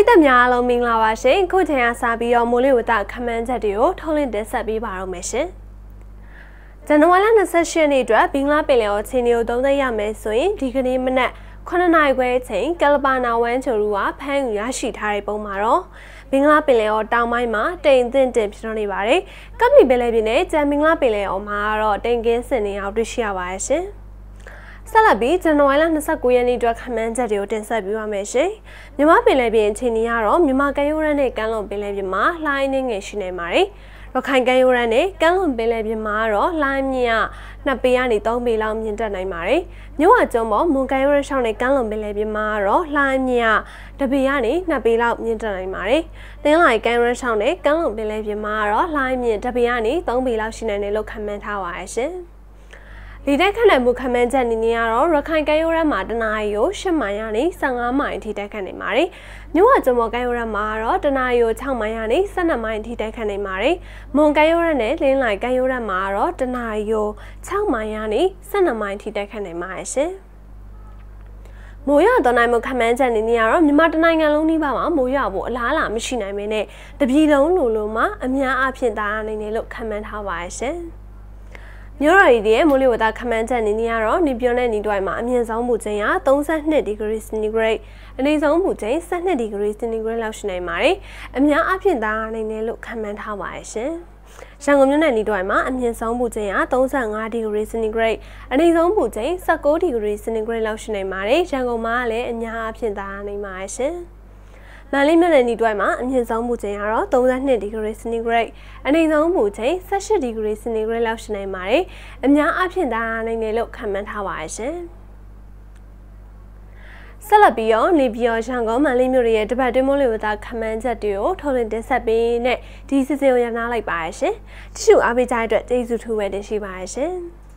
ရိသတ်များအားလုံးမင်္ဂလာပါရှင်ခုချိန်ကစပြီးတော့မိုးလေဝသခမန်းချက်တွေကိုထုတ်လင်းတင်ဆက်ပေးပါတော့မယ်ရှင်ဇန်နဝါရီလ28ရက်နေ့အတွက်ဘင်္ဂလားပင်လယ်အော်ချင်းတွေကိုသုံးသပ်ရမယ်ဆိုရင်ဒီကနေ့မနက်9နာရီခွဲအချိန်ကယ်လပါနာဝမ်ချိုရူကဖမ်းယူရရှိထားတဲ့ပုံမှာတော့ဘင်္ဂလားပင်လယ်အော်တောင်ပိုင်းမှာတိမ်သင့်တင်ဖြစ်နေပါတယ်။ကပ်ပလီပင်လယ်ပြင်နဲ့ကြံဘင်္ဂလားပင်လယ်အော်မှာတော့တိမ်ကင်းစင်နေအောင်တွေ့ရှိရပါတယ်ရှင်။ ဆက်လက်ပြီးဇန်နဝါရီလ29ရက်နေ့အတွက်ခန့်မှန်းချက်တွေကိုတင်ဆက်ပေးပါမယ်ရှင်။မြမပင်လယ်ပြင်အခြေအနေကတော့မြမကမ်းရိုးတန်းနဲ့ကမ်းလွန်ပင်လယ်ပြင်မှာလှိုင်းနေငယ်ရှိနေပါတယ်။ရခိုင်ကမ်းရိုးတန်းနဲ့ကမ်းလွန်ပင်လယ်ပြင်မှာတော့လှိုင်းမြင့်က2ပေကနေ3ပေလောက်မြင့်တက်နိုင်ပါတယ်။မြို့ဝကျွန်းပေါ်မွန်ကမ်းရိုးတန်းရှောင်းနဲ့ကမ်းလွန်ပင်လယ်ပြင်မှာတော့လှိုင်းမြင့်က2ပေကနေ2ပေလောက်မြင့်တက်နိုင်ပါတယ်။တင်းလိုက်ကမ်းရိုးတန်းရှောင်းနဲ့ကမ်းလွန်ပင်လယ်ပြင်မှာတော့လှိုင်းမြင့်2ပေကနေ3ပေလောက်ရှိနိုင်တယ်လို့ခန့်မှန်းထားပါရရှင်။ လေတိုက်ခတ်နိုင်မှုခန့်မှန်းချက်အနေနဲ့ကတော့ရခိုင်ကမ်းရိုးတန်းမှာတနအီကို10မိုင်ကနေ15မိုင်အထိတိုက်ခတ်နေပါတယ်။မြို့ဝကျမော်ကမ်းရိုးတန်းမှာတော့တနအီကို6မိုင်ကနေ12မိုင်အထိတိုက်ခတ်နေပါတယ်။မွန်ကမ်းရိုးတန်းနဲ့လင်းလိုက်ကမ်းရိုးတန်းမှာတော့တနအီကို6မိုင်ကနေ12မိုင်အထိတိုက်ခတ်နေပါတယ်ရှင်။မိုးရွာသွန်းနိုင်မှုခမန်းချက်နေနေရတော့မြန်မာတနိုင်ငံလုံးနှိပါမှာမိုးရွာဖို့အလားအလာမရှိနိုင်မင်းနဲ့တပြည်လုံးလိုလိုမှာအများအပြားတာနိုင်တယ်လို့ခန့်မှန်းထားပါရှင်။ မြို့တော်ရီရဲ့မိုးလေဝသခမန်းချက်အနေနဲ့ကတော့နေပြောတဲ့နေတွိုင်မှာအမြင့်ဆုံးမူချိန်က32ဒီဂရီစင်တီဂရိတ်အနိမ့်ဆုံးမူချိန်12ဒီဂရီစင်တီဂရိတ်လောက်ရှိနိုင်ပါတယ်။အများအပြားသားနိုင်တယ်လို့ခန့်မှန်းထားပါရဲ့ရှင်။ရန်ကုန်မြို့နယ်နေတွိုင်မှာအမြင့်ဆုံးပူချိန်က35ဒီဂရီစင်တီဂရိတ်အနိမ့်ဆုံးပူချိန်19ဒီဂရီစင်တီဂရိတ်လောက်ရှိနိုင်ပါတယ်။ရန်ကုန်မှာလည်းအများအပြားသားနိုင်ပါရဲ့ရှင်။ မန်လေးမြို့နယ်နီတွိုင်းမှာအမြင့်ဆုံးမူချိန်ကတော့32ဒီဂရီစင်တီဂရိတ်အနိမ့်ဆုံးမူချိန်18ဒီဂရီစင်တီဂရိတ်လောက်ရှိနိုင်ပါတယ်။အများအပြားသာနိုင်တယ်လို့ခန့်မှန်းထားပါရှင်။ဆက်လက်ပြီးတော့နေပြည်တော်ရန်ကုန်မန်လေးမြို့ရဲ့တပတ်တွင်းမိုးလေဝသခန့်မှန်းချက်တွေကိုထုတ်လွှင့်တင်ဆက်ပေးနဲ့ဒီစီစဉ်ကိုရနာလိုက်ပါရရှင်။တ िश ူအားပေးကြတဲ့အတွက်ကျေးဇူးထူးပဲတင်ရှိပါရရှင်။